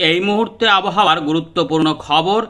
এই মুহূর্তে আবহাওয়ার গুরুত্বপূর্ণ খবর,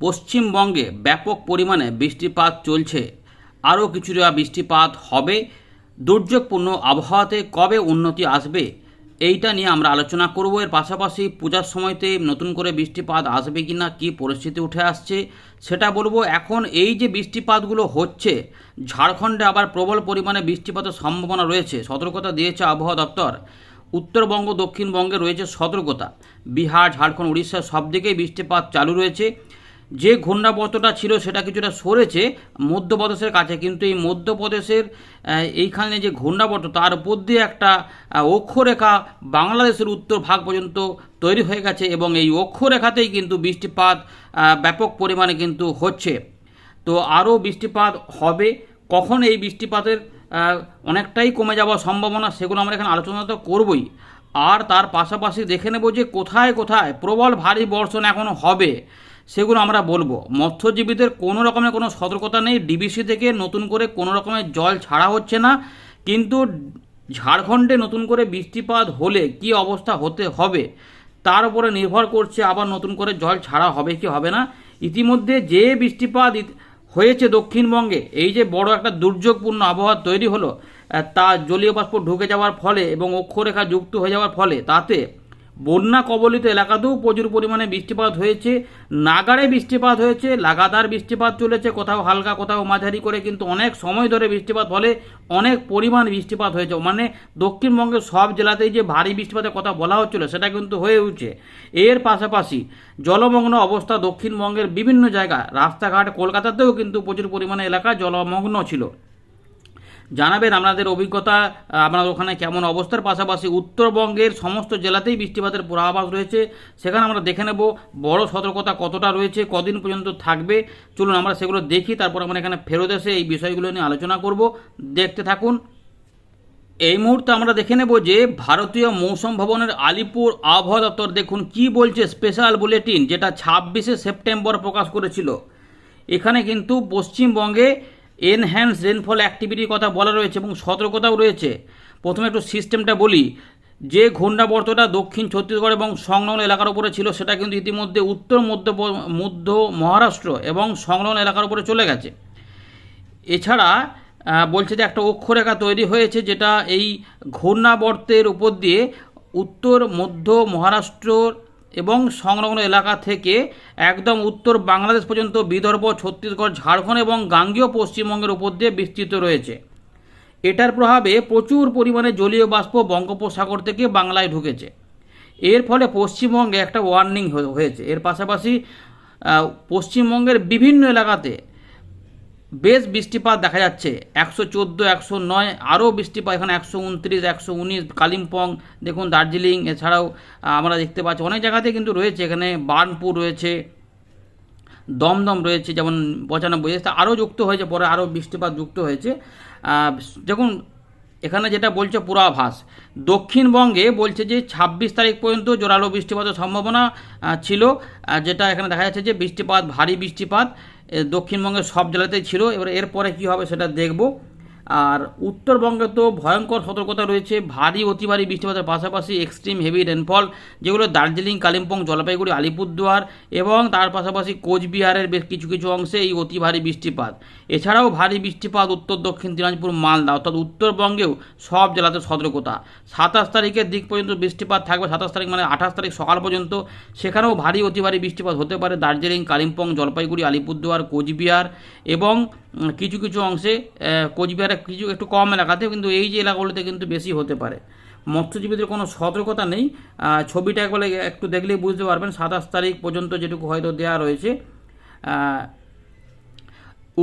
পশ্চিমবঙ্গে ব্যাপক পরিমাণে বৃষ্টিপাত চলছে। আরও কিছুটা বৃষ্টিপাত হবে। দুর্যোগপূর্ণ আবহাওয়াতে কবে উন্নতি আসবে, এইটা নিয়ে আমরা আলোচনা করব। এর পাশাপাশি পূজার সময়তে নতুন করে বৃষ্টিপাত আসবে কি না কী পরিস্থিতি উঠে আসছে, সেটা বলব। এখন এই যে বৃষ্টিপাতগুলো হচ্ছে, ঝাড়খণ্ডে আবার প্রবল পরিমাণে বৃষ্টিপাতের সম্ভাবনা রয়েছে। সতর্কতা দিয়েছে আবহাওয়া দপ্তর। উত্তরবঙ্গ, দক্ষিণবঙ্গে রয়েছে সতর্কতা। বিহার, ঝাড়খণ্ড, উড়িষ্যা সব দিকেই বৃষ্টিপাত চালু রয়েছে। যে ঘূর্ণাবর্তটা ছিল সেটা কিছুটা সরেছে মধ্যপ্রদেশের কাছে, কিন্তু এই মধ্যপ্রদেশের এইখানে যে ঘূর্ণাবর্ত, তার উপর দিয়ে একটা অক্ষরেখা বাংলাদেশের উত্তর ভাগ পর্যন্ত তৈরি হয়ে গেছে এবং এই অক্ষরেখাতেই কিন্তু বৃষ্টিপাত ব্যাপক পরিমাণে কিন্তু হচ্ছে। তো আরও বৃষ্টিপাত হবে। কখন এই বৃষ্টিপাতের অনেকটাই কমে যাওয়ার সম্ভাবনা সেগুলো আমরা এখানে আলোচনা তো করবই। আর তার পাশাপাশি দেখে নেব যে কোথায় কোথায় প্রবল ভারী বর্ষণ এখনও হবে সেগুলো আমরা বলব। মৎস্যজীবীদের কোনো রকমের কোনো সতর্কতা নেই। ডিবিসি থেকে নতুন করে কোনো রকমের জল ছাড়া হচ্ছে না। কিন্তু ঝাড়খণ্ডে নতুন করে বৃষ্টিপাত হলে কি অবস্থা হতে হবে তার উপরে নির্ভর করছে আবার নতুন করে জল ছাড়া হবে কি হবে না। ইতিমধ্যে যে বৃষ্টিপাত হয়েছে দক্ষিণবঙ্গে। এই যে বড় একটা দুর্যোগপূর্ণ আবহাওয়া তৈরি হলো তা জলীয় বাষ্প ঢুকে যাওয়ার ফলে এবং অক্ষরেখা যুক্ত হয়ে যাওয়ার ফলে, তাতে বন্যা কবলিত এলাকাতেও প্রচুর পরিমাণে বৃষ্টিপাত হয়েছে। নাগাড়ে বৃষ্টিপাত হয়েছে, লাগাতার বৃষ্টিপাত চলেছে, কোথাও হালকা, কোথাও মাঝারি করে কিন্তু অনেক সময় ধরে বৃষ্টিপাত, ফলে অনেক পরিমাণ বৃষ্টিপাত হয়েছে। মানে দক্ষিণবঙ্গের সব জেলাতেই যে ভারী বৃষ্টিপাতের কথা বলা হচ্ছিল, সেটা কিন্তু হয়ে উঠছে। এর পাশাপাশি জলমগ্ন অবস্থা দক্ষিণবঙ্গের বিভিন্ন জায়গা রাস্তাঘাট কলকাতাতেও কিন্তু প্রচুর পরিমাণে এলাকা জলমগ্ন ছিল। জানাবেন আপনাদের অভিজ্ঞতা আপনাদের ওখানে কেমন অবস্থার পাশাপাশি উত্তরবঙ্গের সমস্ত জেলাতেই বৃষ্টিপাতের পূর্বাভাস রয়েছে। সেখানে আমরা দেখে নেব বড় সতর্কতা কতটা রয়েছে, কদিন পর্যন্ত থাকবে। চলুন আমরা সেগুলো দেখি, তারপর আমরা এখানে ফেরত এসে এই বিষয়গুলো নিয়ে আলোচনা করব। দেখতে থাকুন। এই মুহূর্তে আমরা দেখে নেব যে ভারতীয় মৌসুম ভবনের আলিপুর আবহাওয়া দপ্তর দেখুন কি বলছে স্পেশাল বুলেটিন, যেটা ছাব্বিশে সেপ্টেম্বর প্রকাশ করেছিল। এখানে কিন্তু পশ্চিমবঙ্গে এনহ্যান্স রেনফল অ্যাক্টিভিটির কথা বলা রয়েছে এবং সতর্কতাও রয়েছে। প্রথমে একটু সিস্টেমটা বলি। যে ঘূর্ণাবর্তটা দক্ষিণ ছত্তিশগড় এবং সংলগ্ন এলাকার উপরে ছিল, সেটা কিন্তু ইতিমধ্যে উত্তর মধ্য মধ্য মহারাষ্ট্র এবং সংলগ্ন এলাকার উপরে চলে গেছে। এছাড়া বলছে যে একটা অক্ষরেখা তৈরি হয়েছে যেটা এই ঘূর্ণাবর্তের উপর দিয়ে উত্তর মধ্য মহারাষ্ট্র এবং সংলগ্ন এলাকা থেকে একদম উত্তর বাংলাদেশ পর্যন্ত বিদর্ভ, ছত্তিশগড়, ঝাড়খণ্ড এবং গাঙ্গেয় পশ্চিমবঙ্গের উপর দিয়ে বিস্তৃত রয়েছে। এটার প্রভাবে প্রচুর পরিমাণে জলীয় বাষ্প বঙ্গোপসাগর থেকে বাংলায় ঢুকেছে। এর ফলে পশ্চিমবঙ্গে একটা ওয়ার্নিং হয়েছে। এর পাশাপাশি পশ্চিমবঙ্গের বিভিন্ন এলাকাতে বেশ বৃষ্টিপাত দেখা যাচ্ছে। একশো চোদ্দ, একশো নয়, আরও বৃষ্টিপাত। এখানে একশো উনত্রিশ, একশো উনিশ, কালিম্পং, দেখুন দার্জিলিং, এছাড়াও আমরা দেখতে পাচ্ছি অনেক জায়গাতে কিন্তু রয়েছে। এখানে বার্নপুর রয়েছে, দমদম রয়েছে, যেমন পঁচানব্বই। আরও যুক্ত হয়েছে, পরে আরও বৃষ্টিপাত যুক্ত হয়েছে। দেখুন এখানে যেটা বলছে পূর্বাভাস দক্ষিণবঙ্গে বলছে যে ছাব্বিশ তারিখ পর্যন্ত জোরালো বৃষ্টিপাতের সম্ভাবনা ছিল। যেটা এখানে দেখা যাচ্ছে যে বৃষ্টিপাত, ভারী বৃষ্টিপাত দক্ষিণবঙ্গের সব জেলাতেই ছিল। এবার এরপরে কী হবে সেটা দেখব। আর উত্তরবঙ্গে তো ভয়ঙ্কর সতর্কতা রয়েছে, ভারী অতি ভারী বৃষ্টিপাতের পাশাপাশি এক্সট্রিম হেভি রেনফল যেগুলো দার্জিলিং, কালিম্পং, জলপাইগুড়ি, আলিপুরদুয়ার এবং তার পাশাপাশি কোচবিহারের বেশ কিছু কিছু অংশে এই অতি ভারী বৃষ্টিপাত। এছাড়াও ভারী বৃষ্টিপাত উত্তর, দক্ষিণ দিনাজপুর, মালদা অর্থাৎ উত্তরবঙ্গেও সব জেলাতে সতর্কতা। সাতাশ তারিখের দিক পর্যন্ত বৃষ্টিপাত থাকবে, সাতাশ তারিখ মানে আঠাশ তারিখ সকাল পর্যন্ত। সেখানেও ভারী অতি ভারী বৃষ্টিপাত হতে পারে দার্জিলিং, কালিম্পং, জলপাইগুড়ি, আলিপুরদুয়ার, কোচবিহার এবং কিছু কিছু অংশে কোচবিহারে কিছু একটু কম এলাকাতে, কিন্তু এই যে এলাকাগুলোতে কিন্তু বেশি হতে পারে। মৎস্যজীবীদের কোনো সতর্কতা নেই। ছবিটা একবার একটু দেখলেই বুঝতে পারবেন, সাতাশ তারিখ পর্যন্ত যেটুকু হয়তো দেওয়া রয়েছে।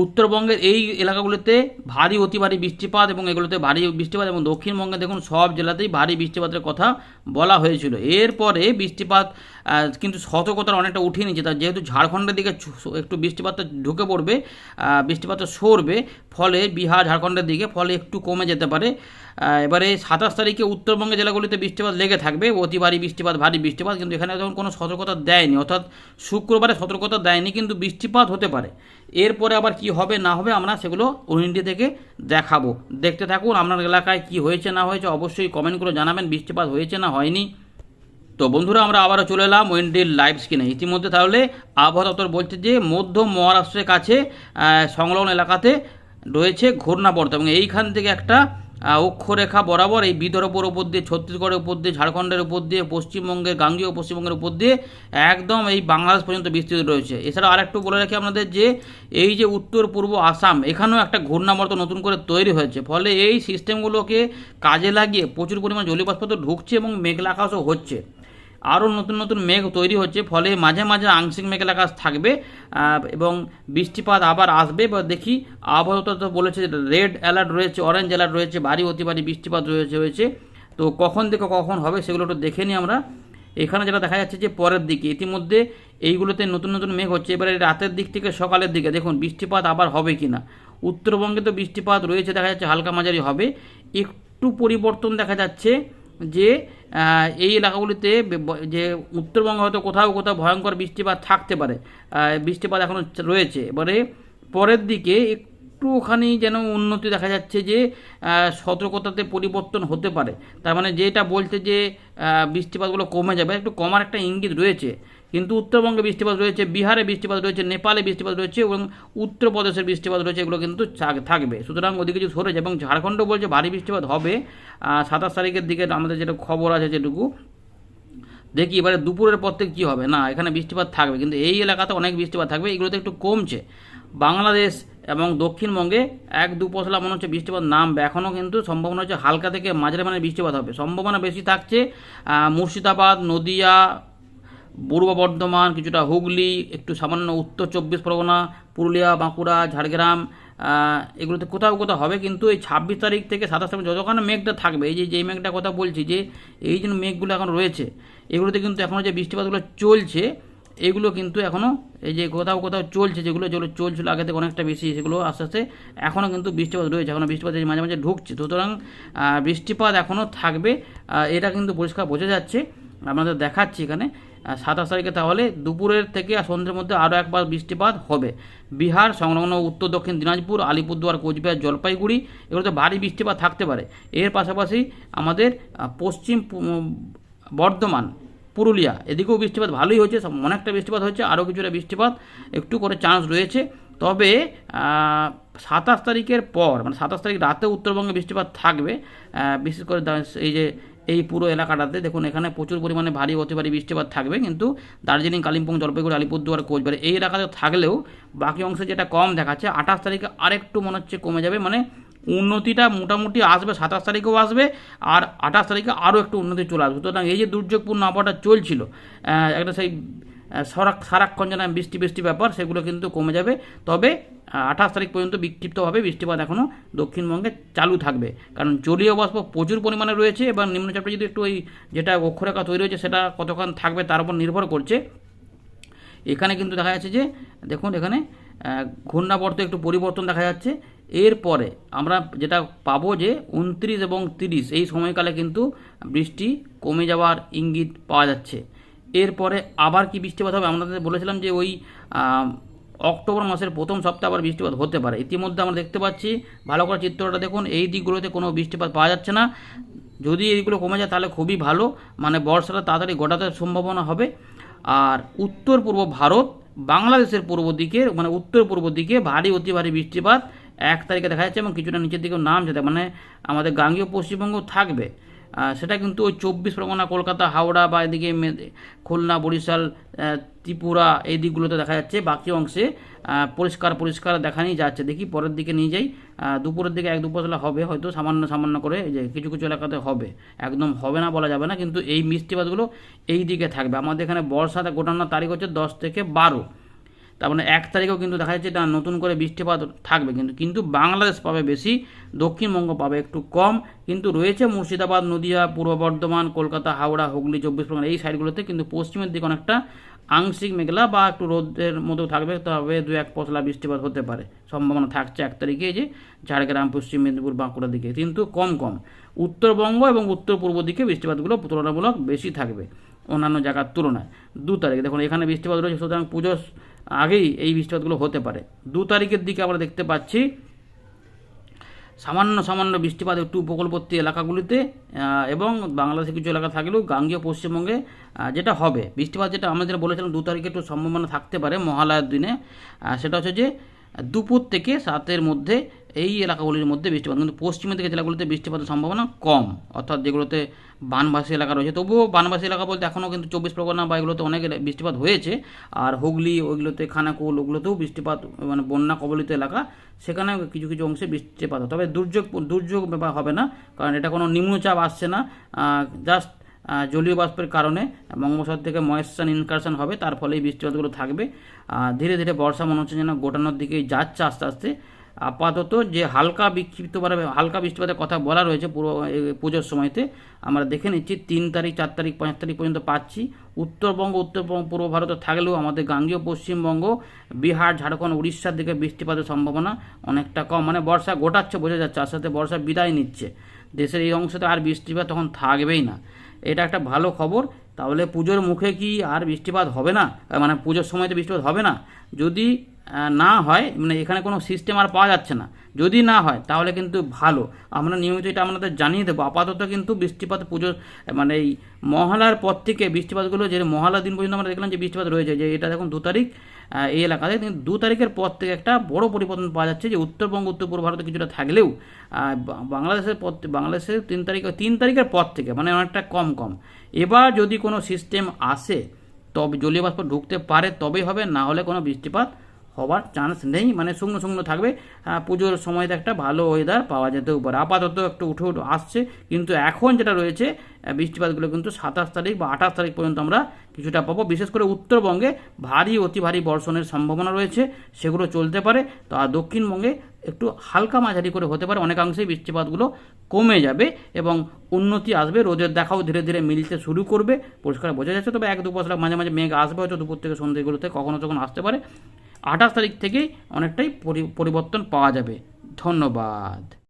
উত্তরবঙ্গের এই এলাকাগুলোতে ভারী অতি ভারী বৃষ্টিপাত এবং এগুলোতে ভারী বৃষ্টিপাত এবং দক্ষিণবঙ্গে দেখুন সব জেলাতেই ভারী বৃষ্টিপাতের কথা বলা হয়েছিল। এরপরে বৃষ্টিপাত কিন্তু সতর্কতার অনেকটা উঠিয়ে নিচ্ছে তার যেহেতু ঝাড়খণ্ডের দিকে একটু বৃষ্টিপাতটা ঢুকে পড়বে বৃষ্টিপাতটা সরবে, ফলে বিহার ঝাড়খণ্ডের দিকে ফলে একটু কমে যেতে পারে। এবারে সাতাশ তারিখে উত্তরবঙ্গের জেলাগুলিতে বৃষ্টিপাত লেগে থাকবে অতি ভারী বৃষ্টিপাত ভারী বৃষ্টিপাত, কিন্তু এখানে তখন কোনো সতর্কতা দেয়নি। অর্থাৎ শুক্রবারে সতর্কতা দেয়নি, কিন্তু বৃষ্টিপাত হতে পারে। এরপরে আবার কি হবে, না হবে, আমরা সেগুলো উইন্ডি থেকে দেখাবো। দেখতে থাকুন আপনার এলাকায় কি হয়েছে, না হয়েছে, অবশ্যই কমেন্ট করে জানাবেন, বৃষ্টিপাত হয়েছে না হয়নি। তো বন্ধুরা, আমরা আবারও চলে এলাম ওয়েন্ডিল লাইভ স্ক্রিনে ইতিমধ্যে তাহলে আবহাওয়া দপ্তর বলছে যে, মধ্য মহারাষ্ট্রের কাছে সংলগ্ন এলাকাতে রয়েছে ঘূর্ণাবর্ত এবং এইখান থেকে একটা অক্ষরেখা বরাবর এই বিদর্ভর উপর দিয়ে, ছত্তিশগড়ের উপর দিয়ে, ঝাড়খণ্ডের উপর দিয়ে, পশ্চিমবঙ্গের গাঙ্গীয় পশ্চিমবঙ্গের উপর দিয়ে একদম এই বাংলাদেশ পর্যন্ত বিস্তৃত রয়েছে। এছাড়া আরেকটু বলে রাখি আপনাদের যে, এই যে উত্তর, পূর্ব আসাম, এখানেও একটা ঘূর্ণাবর্ত নতুন করে তৈরি হয়েছে। ফলে এই সিস্টেমগুলোকে কাজে লাগিয়ে প্রচুর পরিমাণ জলীয়বাষ্প ঢুকছে এবং মেঘলা আকাশও হচ্ছে। আরও নতুন নতুন মেঘ তৈরি হচ্ছে, ফলে মাঝে মাঝে আংশিক মেঘলা আকাশ থাকবে এবং বৃষ্টিপাত আবার আসবে। বা দেখি আবহাওয়া তো বলেছে রেড অ্যালার্ট রয়েছে অরেঞ্জ অ্যালার্ট রয়েছে, ভারী অতি ভারী বৃষ্টিপাত রয়েছে রয়েছে। তো কখন থেকে কখন হবে সেগুলো একটু দেখে নিই আমরা। এখানে যেটা দেখা যাচ্ছে যে পরের দিকে, ইতিমধ্যে এইগুলোতে নতুন নতুন মেঘ হচ্ছে। এবারে রাতের দিক থেকে সকালের দিকে দেখুন, বৃষ্টিপাত আবার হবে কি না উত্তরবঙ্গে তো বৃষ্টিপাত রয়েছে, দেখা যাচ্ছে হালকা মাঝারি হবে। একটু পরিবর্তন দেখা যাচ্ছে যে এই এলাকাগুলিতে যে উত্তরবঙ্গ হয়তো কোথাও কোথাও ভয়ঙ্কর বৃষ্টিপাত থাকতে পারে বৃষ্টিপাত এখনও রয়েছে। এবারে পরের দিকে একটুখানি যেন উন্নতি দেখা যাচ্ছে যে সতর্কতাতে পরিবর্তন হতে পারে। তার মানে যেটা বলছে যে বৃষ্টিপাতগুলো কমে যাবে, একটু কমার একটা ইঙ্গিত রয়েছে। কিন্তু উত্তরবঙ্গে বৃষ্টিপাত রয়েছে, বিহারে বৃষ্টিপাত রয়েছে, নেপালে বৃষ্টিপাত রয়েছে এবং উত্তরপ্রদেশের বৃষ্টিপাত রয়েছে, এগুলো কিন্তু থাকবে। সুতরাং ওদিকে কিছু সরেছে এবং ঝাড়খণ্ড বলছে ভারী বৃষ্টিপাত হবে সাতাশ তারিখের দিকে আমাদের যেটা খবর আছে যেটুকু, দেখি এবারে দুপুরের পর থেকে কী হবে। না, এখানে বৃষ্টিপাত থাকবে, কিন্তু এই এলাকাতে অনেক বৃষ্টিপাত থাকবে, এগুলোতে একটু কমছে। বাংলাদেশ এবং দক্ষিণবঙ্গে এক দু পশলা মনে হচ্ছে বৃষ্টিপাত নামবে। এখনও কিন্তু সম্ভাবনা হচ্ছে হালকা থেকে মাঝারি মানে বৃষ্টিপাত হবে। সম্ভাবনা বেশি থাকছে মুর্শিদাবাদ, নদিয়া পূর্ব বর্ধমান, কিছুটা হুগলি, একটু সামান্য উত্তর চব্বিশ পরগনা, পুরুলিয়া, বাঁকুড়া, ঝাড়গ্রাম এগুলোতে কোথাও কোথাও হবে, কিন্তু এই ছাব্বিশ তারিখ থেকে সাতাশ তারিখ যতক্ষণ মেঘটা থাকবে, এই যে যেই মেঘটা কথা বলছি যে, এই যে মেঘগুলো এখন রয়েছে, এগুলোতে কিন্তু এখনও যে বৃষ্টিপাতগুলো চলছে, এগুলো কিন্তু এখনও এই যে কোথাও কোথাও চলছে, যেগুলো যেগুলো চলছিল আগে থেকে অনেকটা বেশি, সেগুলো আস্তে আস্তে এখনও কিন্তু বৃষ্টিপাত রয়েছে এখনও বৃষ্টিপাত মাঝে মাঝে ঢুকছে, সুতরাং বৃষ্টিপাত এখনও থাকবে এটা কিন্তু পরিষ্কার বোঝা যাচ্ছে, আপনাদের দেখাচ্ছি এখানে। সাতাশ তারিখে তাহলে দুপুরের থেকে সন্ধ্যের মধ্যে আরও একবার বৃষ্টিপাত হবে। বিহার, সংলগ্ন উত্তর, দক্ষিণ দিনাজপুর, আলিপুরদুয়ার, কোচবিহার, জলপাইগুড়ি, এগুলোতে ভারী বৃষ্টিপাত থাকতে পারে। এর পাশাপাশি আমাদের পশ্চিম বর্ধমান, পুরুলিয়া, এদিকেও বৃষ্টিপাত ভালোই হয়েছে অনেকটা বৃষ্টিপাত হচ্ছে আরও কিছুটা বৃষ্টিপাত একটু করে চান্স রয়েছে। তবে সাতাশ তারিখের পর মানে সাতাশ তারিখ রাতে উত্তরবঙ্গে বৃষ্টিপাত থাকবে বিশেষ করে এই যে এই পুরো এলাকাটাতে। দেখুন, এখানে প্রচুর পরিমাণে ভারী, অতি ভারী বৃষ্টিপাত থাকবে, কিন্তু দার্জিলিং, কালিম্পং, জলপাইগুড়ি, আলিপুরদুয়ার, কোচবিহার, এই এলাকাতে থাকলেও বাকি অংশে যেটা কম দেখাচ্ছে, আঠাশ তারিখে আরেকটু মনে হচ্ছে কমে যাবে মানে উন্নতিটা মোটামুটি আসবে, সাতাশ তারিখেও আসবে, আর আঠাশ তারিখে আরও একটু উন্নতি চলে আসবে। সুতরাং এই যে দুর্যোগপূর্ণ আবহাওয়াটা চলছিল একটা সেই সারাক্ষণ যেন বৃষ্টি বৃষ্টি ব্যাপার, সেগুলো কিন্তু কমে যাবে। তবে আঠাশ তারিখ পর্যন্ত বিক্ষিপ্তভাবে বৃষ্টিপাত এখনও দক্ষিণবঙ্গে চালু থাকবে। কারণ জলীয় বাষ্প প্রচুর পরিমাণে রয়েছে এবং নিম্নচাপটা যদি একটু ওই যেটা অক্ষরেখা তৈরি হয়েছে সেটা কতক্ষণ থাকবে তার উপর নির্ভর করছে। এখানে কিন্তু দেখা যাচ্ছে যে, দেখুন এখানে ঘূর্ণাবর্ত একটু পরিবর্তন দেখা যাচ্ছে। এরপরে আমরা যেটা পাবো যে উনত্রিশ এবং তিরিশ, এই সময়কালে কিন্তু বৃষ্টি কমে যাওয়ার ইঙ্গিত পাওয়া যাচ্ছে। এরপরে আবার কি বৃষ্টিপাত হবে? আমরা বলেছিলাম যে ওই অক্টোবর মাসের প্রথম সপ্তাহে আবার বৃষ্টিপাত হতে পারে। ইতিমধ্যে আমরা দেখতে পাচ্ছি, ভালো করে চিত্রটা দেখুন, এই দিকগুলোতে কোনো বৃষ্টিপাত পাওয়া যাচ্ছে না। যদি এইগুলো কমে যায় তাহলে খুবই ভালো মানে বর্ষাটা তাড়াতাড়ি ঘটাতে সম্ভাবনা হবে। আর উত্তর পূর্ব ভারত, বাংলাদেশের পূর্ব দিকে মানে উত্তর পূর্ব দিকে ভারী, অতি ভারী বৃষ্টিপাত এক তারিখে দেখা যাচ্ছে এবং কিছুটা নিচের দিকেও নাম যেতে মানে আমাদের গাঙ্গীয় পশ্চিমবঙ্গ থাকবে। সেটা কিন্তু ওই চব্বিশ পরগনা, কলকাতা, হাওড়া বা এদিকে খুলনা, বরিশাল ত্রিপুরা এই দিকগুলোতে দেখা যাচ্ছে। বাকি অংশে পরিষ্কার পরিষ্কার দেখানি যাচ্ছে। দেখি পরের দিকে নিয়ে যাই। দুপুরের দিকে এক দুপশলা হবে, হয়তো সামান্য সামান্য করে যে কিছু কিছু এলাকাতে হবে। একদম হবে না বলা যাবে না, কিন্তু এই বৃষ্টিপাতগুলো এই দিকে থাকবে। আমাদের এখানে বর্ষাতে গোটানোর তারিখ হচ্ছে দশ থেকে বারো। তার মানে এক তারিখেও কিন্তু দেখা যাচ্ছে এটা নতুন করে বৃষ্টিপাত থাকবে। কিন্তু কিন্তু বাংলাদেশ পাবে বেশি, দক্ষিণবঙ্গ পাবে একটু কম। কিন্তু রয়েছে মুর্শিদাবাদ, নদিয়া, পূর্ব বর্ধমান, কলকাতা, হাওড়া, হুগলি, চব্বিশ পরগনা, এই সাইডগুলোতে কিন্তু পশ্চিমের দিকে অনেকটা আংশিক মেঘলা বা একটু রোদের মতো থাকবে। তবে দু এক পশলা বৃষ্টিপাত হতে পারে। সম্ভাবনা থাকছে এক তারিখে যে ঝাড়গ্রাম, পশ্চিম মেদিনীপুর, বাঁকুড়ার দিকে। কিন্তু কম কম। উত্তরবঙ্গ এবং উত্তর পূর্ব দিকে বৃষ্টিপাতগুলো তুলনামূলক বেশি থাকবে অন্যান্য জায়গার তুলনায়। দু তারিখ দেখুন, এখানে বৃষ্টিপাত রয়েছে। সুতরাং পুজোর আগেই এই বৃষ্টিপাতগুলো হতে পারে। দু তারিখের দিকে আমরা দেখতে পাচ্ছি, সামান্য সামান্য বৃষ্টিপাত একটু উপকূলবর্তী এলাকাগুলিতে এবং বাংলাদেশে কিছু এলাকা থাকলেও গাঙ্গীয় পশ্চিমবঙ্গে যেটা হবে। বৃষ্টিপাত যেটা আমরা যেটা বলেছিলাম, দু তারিখে একটু সম্ভাবনা থাকতে পারে মহালয়ার দিনে। সেটা হচ্ছে যে দুপুর থেকে সাতের মধ্যে এই এলাকাগুলির মধ্যে বৃষ্টিপাত, কিন্তু পশ্চিমের দিকে জেলাগুলিতে বৃষ্টিপাতের সম্ভাবনা কম, অর্থাৎ যেগুলোতে বানবাসী এলাকা রয়েছে। তবুও বানবাসী এলাকা বলতে এখনও কিন্তু চব্বিশ পরগনা বা এগুলোতে অনেক বৃষ্টিপাত হয়েছে। আর হুগলি, ওইগুলোতে খানাকুল, ওগুলোতেও বৃষ্টিপাত মানে বন্যা কবলিত এলাকা, সেখানে কিছু কিছু অংশে বৃষ্টিপাত তবে দুর্যোগ দুর্যোগ ব্যাপার হবে না, কারণ এটা কোনো নিম্নচাপ আসছে না। জাস্ট জলীয় বাষ্পের কারণে বঙ্গোপসাগর থেকে ময়েশ্চার ইনকারশন হবে, তার ফলে এই বৃষ্টিপাতগুলো থাকবে। ধীরে ধীরে বর্ষা মনে হচ্ছে যেন গোটানোর দিকেই যাচ্ছে আস্তে আস্তে। আপাতত যে হালকা বিক্ষিপ্তভাবে, হালকা বৃষ্টিপাতের কথা বলা রয়েছে পুরো পুজোর সময়তে, আমরা দেখে নিচ্ছি তিন তারিখ, চার তারিখ, পাঁচ তারিখ পর্যন্ত পাচ্ছি। উত্তরবঙ্গ উত্তরবঙ্গ, পূর্ব ভারতে থাকলেও আমাদের গাঙ্গীয় পশ্চিমবঙ্গ, বিহার, ঝাড়খণ্ড, উড়িষ্যার দিকে বৃষ্টিপাতের সম্ভাবনা অনেকটা কম। মানে বর্ষা গোটাচ্ছে, বোঝা যাচ্ছে আর সাথে বর্ষা বিদায় নিচ্ছে। দেশের এই অংশতে আর বৃষ্টিপাত তখন থাকবেই না। এটা একটা ভালো খবর। তাহলে পুজোর মুখে কি আর বৃষ্টিপাত হবে না? মানে পুজোর সময় তো বৃষ্টিপাত হবে না। যদি না হয় মানে এখানে কোনো সিস্টেম আর পাওয়া যাচ্ছে না। যদি না হয়, তাহলে কিন্তু ভালো। আমরা নিয়মিত এটা আপনাদের জানিয়ে দেবো। আপাতত কিন্তু বৃষ্টিপাত পুজোর মানে এই মহালার পর থেকে বৃষ্টিপাতগুলো যে মহালার দিন পর্যন্ত আমরা দেখলাম যে বৃষ্টিপাত রয়েছে, যে এটা দেখুন দু তারিখ। এই এলাকাতে। কিন্তু দু তারিখের পর থেকে একটা বড় পরিবর্তন পাওয়া যাচ্ছে যে উত্তরবঙ্গ উত্তর পূর্ব ভারতে কিছুটা থাকলেও বাংলাদেশের পর বাংলাদেশের তিন তারিখ, তিন তারিখের পর থেকে মানে অনেকটা কম কম। এবার যদি কোনো সিস্টেম আসে, তবে জলীয় বাষ্প ঢুকতে পারে, তবেই হবে, না হলে কোনো বৃষ্টিপাত হওয়ার চান্স নেই। মানে শুকনো শুকনো থাকবে। পুজোর সময়তে একটা ভালো ওয়েদার পাওয়া যেতেও পারে। আপাতত একটু উঠে উঠে, আসছে। কিন্তু এখন যেটা রয়েছে বৃষ্টিপাতগুলো কিন্তু সাতাশ তারিখ বা আঠাশ তারিখ পর্যন্ত আমরা কিছুটা পাবো। বিশেষ করে উত্তরবঙ্গে ভারী, অতি ভারী বর্ষণের সম্ভাবনা রয়েছে। সেগুলো চলতে পারে। তো আর দক্ষিণবঙ্গে একটু হালকা মাঝারি করে হতে পারে। অনেকাংশেই বৃষ্টিপাতগুলো কমে যাবে এবং উন্নতি আসবে। রোদের দেখাও ধীরে ধীরে মিলতে শুরু করবে। পরিষ্কার বোঝা যাচ্ছে। তবে এক দু পশলা মাঝে মাঝে মেঘ আসবে। হয়তো দুপুর থেকে সন্ধ্যেগুলোতে কখনো তখন আসতে পারে। আঠাশ তারিখ থেকে অনেকটাই পরি- পরিবর্তন পাওয়া যাবে। ধন্যবাদ।